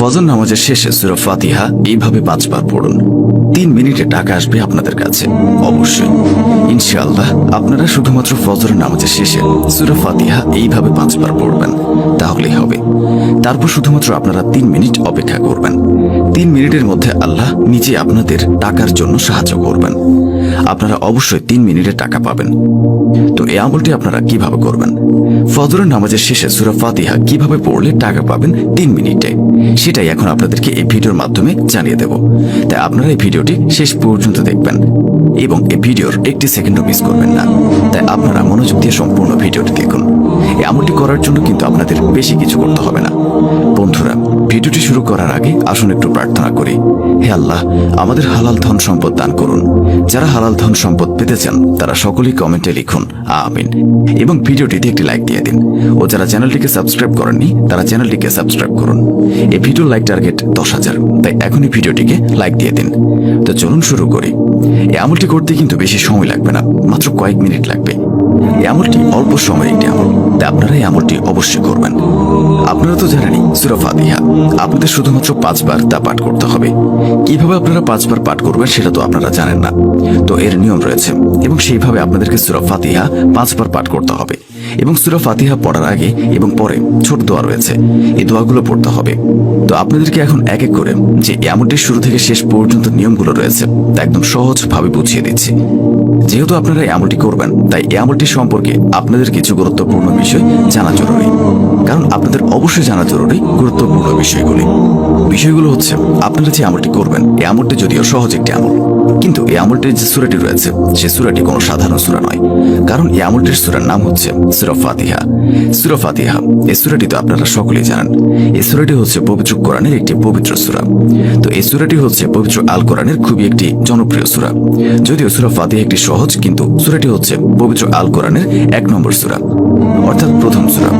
ফজর নামাজের শেষে সুরা ফাতিহা এইভাবে পাঁচবার পড়ুন। তিন মিনিটে টাকা আসবে আপনাদের কাছে। অবশ্যই। ইনশাআল্লাহ আপনারা শুধুমাত্র ফজর নামাজের শেষে সুরা ফাতিহা এইভাবে পাঁচবার পড়বেন। তাহলেই হবে। তারপর শুধুমাত্র আপনারা তিন মিনিট অপেক্ষা করবেন। তিন মিনিটের মধ্যে আল্লাহ নিজে আপনাদের টাকার জন্য সাহায্য করবেন। আপনারা অবশ্যই তিন মিনিটে টাকা পাবেন। তো এই আমলটি আপনারা কীভাবে করবেন? ফজরের নামাজের শেষে সুরা ফাতিহা কীভাবে পড়লে টাকা পাবেন তিন মিনিটে? সেটাই এখন আপনাদেরকে এই ভিডিওর মাধ্যমে জানিয়ে দেব। তাই আপনারা এই ভিডিওটি শেষ পর্যন্ত দেখবেন এবং এই ভিডিওর একটি সেকেন্ডও মিস করবেন না। তাই আপনারা মনোযোগ দিয়ে সম্পূর্ণ ভিডিওটি দেখুন। এই আমলটি করার জন্য কিন্তু আপনাদের বেশি কিছু করতে হবে না। বন্ধুরা ভিডিওটি শুরু করার আগে আসুন একটু প্রার্থনা করি। হে আল্লাহ, আমাদের হালাল ধন সম্পদ দান করুন। যারা হালাল ধন সম্পদ পেতে চান, তারা সকলেই কমেন্টে লিখুন, আমিন। এবং ভিডিওটিতে একটি লাইক দিয়ে দিন। ও যারা চ্যানেলটিকে সাবস্ক্রাইব করেননি, তারা চ্যানেলটিকে সাবস্ক্রাইব করুন। এই ভিডিওর লাইক টার্গেট দশ হাজার। তাই এখনই ভিডিওটিকে লাইক দিয়ে দিন। তো চলুন শুরু করি। এই আমলটি করতে কিন্তু বেশি সময় লাগবে না, মাত্র কয়েক মিনিট লাগবে। এই আমলটি অল্প সময়ের একটি আমল। তাই আপনারা এই আমলটি অবশ্যই করবেন। আপনারা তো জানেনই, সুরা ফাতিহা, আপনাদের শুধুমাত্র পাঁচবার তা পাঠ করতে হবে। কীভাবে আপনারা পাঁচবার পাঠ করবেন সেটা তো আপনারা জানেন না। তো এর নিয়ম রয়েছে, এবং সেইভাবে আপনাদেরকে সুরা ফাতিহা পাঁচবার পাঠ করতে হবে। এবং সুরা ফাতিহা পড়ার আগে এবং পরে ছোট দোয়া রয়েছে। এই দোয়াগুলো পড়তে হবে। তো আপনাদেরকে এখন এক এক করে যে এই আমলটির শুরু থেকে শেষ পর্যন্ত নিয়মগুলো রয়েছে, তা একদম সহজভাবে বুঝিয়ে দিচ্ছি। যেহেতু আপনারা এমনটি করবেন, তাই এমনটি সম্পর্কে আপনাদের কিছু গুরুত্বপূর্ণ বিষয় জানা জরুরি। কারণ আপনাদের অবশ্যই জানা জরুরি গুরুত্বপূর্ণ বিষয়গুলি। বিষয়গুলো হচ্ছে, আপনারা যে আমলটি করবেন এই আমলটি যদিও সহজ একটি আমল। কিন্তু এই আমলটির যে সুরাটি রয়েছে, সে সুরাটি কোনো সাধারণ সুরা নয়। কারণ এই আমলটির সুরার নাম হচ্ছে সুরা ফাতিহা। সুরা এই সুরাটি তো আপনারা সকলেই জানেন। এই সুরাটি হচ্ছে পবিত্র কোরআনের একটি পবিত্র সুরা। তো এই সুরাটি হচ্ছে পবিত্র আল কোরআনের খুবই একটি জনপ্রিয় সুরা। যদিও সুরা ফাতিহা একটি সহজ, কিন্তু সুরাটি হচ্ছে পবিত্র আল কোরআনের এক নম্বর সুরা, অর্থাৎ প্রথম সুরা।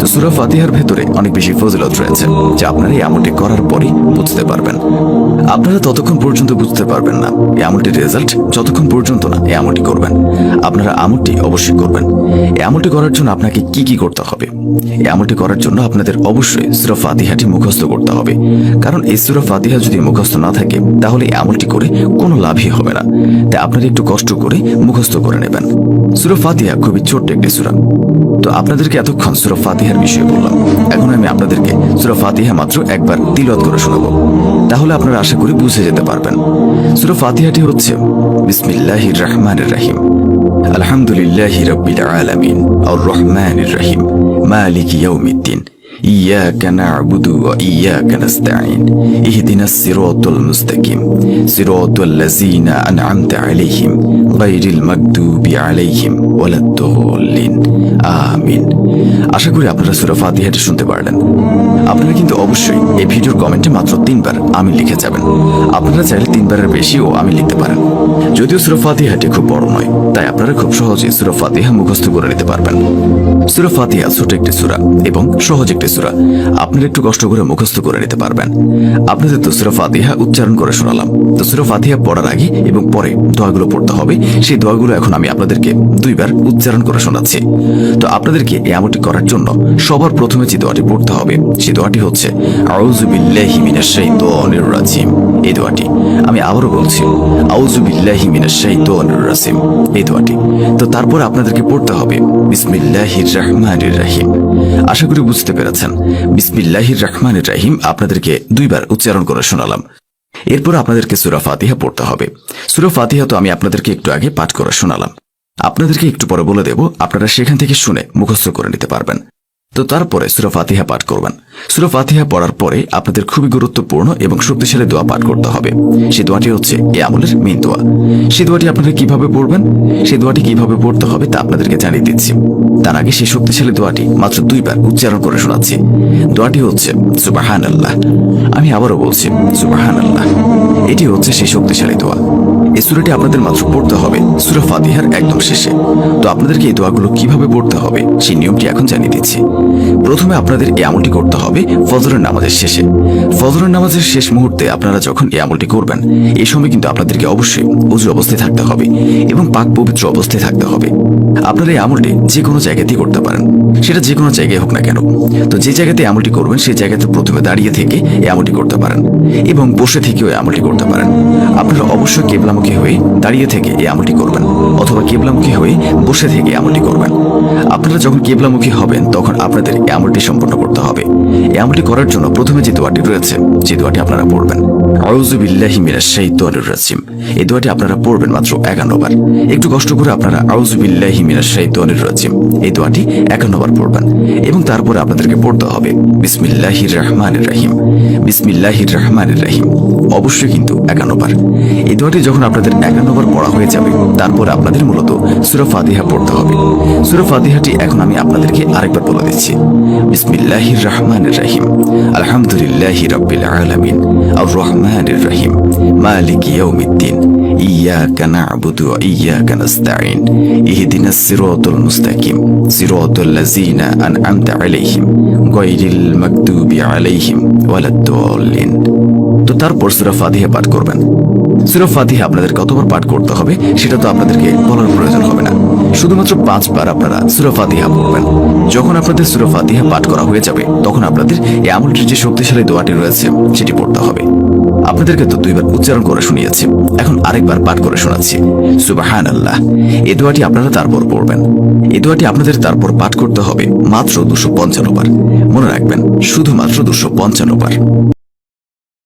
তো সুরা ফাতিহার ভেতরে অনেক বেশি ফজিলত রয়েছে, যা আপনারা এই আমলটি করার পরই বুঝতে পারবেন। আপনারা ততক্ষণ পর্যন্ত বুঝতে পারবেন না এই আমলটির রেজাল্ট যতক্ষণ পর্যন্ত না এই আমলটি করবেন। আপনারা আমলটি অবশ্যই করবেন। এই আমলটি করার জন্য আপনাকে কি কি করতে হবে? এই আমলটি করার জন্য আপনাদের অবশ্যই সুরা ফাতিহাটি মুখস্থ করতে হবে। কারণ এই সুরা ফাতিহা যদি মুখস্থ না থাকে, তাহলে এই আমলটি করে কোনো লাভই হবে না। তাই আপনারা একটু কষ্ট করে মুখস্থ করে নেবেন। সুরা ফাতিহা খুবই ছোট্ট একটি সুরা। তো আপনাদেরকে এতক্ষণ সুরা ফাতিহার বিষয়ে বললাম। এখন আমি আপনাদেরকে সুরা ফাতিহা মাত্র একবার তিলত করে শোনাবো। তাহলে আপনারা আশা করি বুঝে যেতে পারবেন। সুরা ফাতিহাটি হচ্ছে বিসমিল্লাহ রহমান রহিম। আলহামদুলিল্লাহ রব্বিল আলামিন আর রহমান রহিম। মালিক ইয়াউমিদ্দিন। إياك نعبد وإياك نستعين اهدنا الصراط المستقيم صراط الذين أنعمت عليهم غير المغضوب عليهم ولا الضالين آمين আশা করি আপনারা সুরা ফাতিহাটি শুনতে পারলেন আপনারা কিন্তু অবশ্যই এই ভিডিওর কমেন্টে মাত্র তিনবার আমি লিখে যাবেন আপনারা চাইলে তিনবারের বেশিও আমি লিখতে পারেন যদিও সুরা ফাতিহাটি খুব বড় নয় তাই আপনারা খুব সহজে সুরা ফাতিহা মুখস্থ করে নিতে পারবেন সুরা ফাতিহা ছোট একটি সুরা এবং সহজ একটি সুরা, আপনারা একটু কষ্ট করে মুখস্থ করে নিতে পারবেন। আপনাদের তো সুরা ফাতিহা উচ্চারণ করে শোনালাম। তো সুরা ফাতিহা পড়ার আগে এবং পরে দোয়াগুলো পড়তে হবে, সেই দোয়াগুলো এখন আমি আপনাদেরকে দুইবার উচ্চারণ করে শোনাচ্ছি। তো আপনাদেরকে এই আমলটি করার জন্য সবার প্রথমে যে দোয়াটি পড়তে হবে সেই দোয়াটি হচ্ছে এই দোয়াটি। আমি আবারও বলছি, আউযু বিল্লাহি মিনাশ শাইতানির রাজিম। এই দোয়াটি। তো তারপর আপনাদেরকে পড়তে হবে, বিসমিল্লাহির রহমানির রহিম। আশা করি বুঝতে পেরেছেন। বিসমিল্লাহির রহমানির রাহিম, আপনাদেরকে দুইবার উচ্চারণ করে শোনালাম। এরপর আপনাদেরকে সুরা ফাতিহা পড়তে হবে। সুরা ফাতিহা তো আমি আপনাদেরকে একটু আগে পাঠ করে শোনালাম। আপনাদেরকে একটু পরে বলে দেব, আপনারা সেখান থেকে শুনে মুখস্থ করে নিতে পারবেন। তো তারপরে সুরা ফাতিহা পাঠ করবেন। সুরা ফাতিহা পড়ার পরে আপনাদের খুবই গুরুত্বপূর্ণ এবং শক্তিশালী দোয়া পাঠ করতে হবে। সেই দোয়াটি হচ্ছে এ আমলের মেন দোয়া। সেই দোয়াটি আপনারা কীভাবে পড়বেন সেই দোয়াটি কীভাবে পড়তে হবে তা আপনাদেরকে জানিয়ে দিচ্ছি। তার আগে সেই শক্তিশালী দোয়াটি মাত্র দুইবার উচ্চারণ করে শোনাচ্ছি। দোয়াটি হচ্ছে সুবাহান আল্লাহ আমি আবারও বলছি সুবাহান আল্লাহ এটি হচ্ছে সেই শক্তিশালী দোয়া। এই সুরাটি আপনাদের মাত্র পড়তে হবে। সুরা ফাতিহার একদম শেষে। তো আপনাদেরকে এই দোয়াগুলো কীভাবে পড়তে হবে, সেই নিয়মটি এখন জানিয়ে দিচ্ছি। প্রথমে আপনাদের এই আমলটি করতে হবে ফজরের নামাজের শেষে। ফজরের নামাজের শেষ মুহূর্তে আপনারা যখন এই আমলটি করবেন, এই সময় কিন্তু আপনাদেরকে অবশ্যই উজু অবস্থায় থাকতে হবে এবং পাক পবিত্র অবস্থায় থাকতে হবে। আপনারা এই আমলটি যে কোনো জায়গাতেই করতে পারেন। সেটা যে কোনো জায়গায় হোক না কেন। তো যে জায়গাতে আমলটি করবেন, সেই জায়গাতে প্রথমে দাঁড়িয়ে থেকে এই আমলটি করতে পারেন এবং বসে থেকেও এই আমলটি করতে পারেন। আপনারা অবশ্যই কেবলামুখী হয়ে দাঁড়িয়ে থেকে এই আমলটি করবেন অথবা কেবলামুখী হয়ে বসে থেকে আমলটি করবেন। আপনারা যখন কেবলামুখী হবেন, তখন আপনাদের এই আমলটি সম্পন্ন করতে হবে। এই আমলটি করার জন্য প্রথমে যে দোয়াটি রয়েছে, যে দোয়াটি আপনারা পড়বেন। আউযু বিল্লাহি মিনাশ শাইতানির রাজিম। এই দোয়াটি আপনারা পড়বেন মাত্র 51 বার একটু কষ্ট করে আপনারা আউযু বিল্লাহি মিনাশ শাইতানির রাজিম এই দোয়াটি 51 পড়বেন এবং তারপরে আপনাদেরকে পড়তে হবে। বিসমিল্লাহির রহমানির রহিম। বিসমিল্লাহির রহমানির রহিম। অবশ্যই কিন্তু 51 এই দোয়াটি যখন আপনাদের 51 পড়া যাবে, তারপর আপনাদের মূলত সূরা পড়তে হবে। সূরা এখন আমি আপনাদেরকে আরেকবার বলে দিচ্ছি। বিসমিল্লাহির ইয়াকা نعبد وإياك نستعين নাস্তাঈন الصراط المستقيم, صراط الذين أنعمت عليهم, غير المكتوب عليهم ولا ওয়ালাদ-দাল্লিন তো তারপর সুরা ফাতিহা পাঠ করবেন। সুরা ফাতিহা আপনাদের কতবার পাঠ করতে হবে সেটা তো আপনাদেরকে বলার প্রয়োজন শুধুমাত্র পাঁচবার আপনারা সূরা ফাতিহা পড়বেন। যখন আপনাদের সূরা ফাতিহা পাঠ করা হয়ে যাবে, তখন আপনাদের এই আমলটির যে শক্তিশালী দোয়াটি রয়েছে, সেটি পড়তে হবে। আপনাদেরকে তো দুইবার উচ্চারণ করে শুনিয়েছি, এখন আরেকবার পাঠ করে শোনাচ্ছি। সুবাহান আল্লাহ এই দোয়াটি আপনারা তারপর পড়বেন। এই দোয়াটি আপনাদের তারপর পাঠ করতে হবে মাত্র দুশো পঞ্চান্ন বার। মনে রাখবেন, শুধুমাত্র দুশো পঞ্চান্ন বার।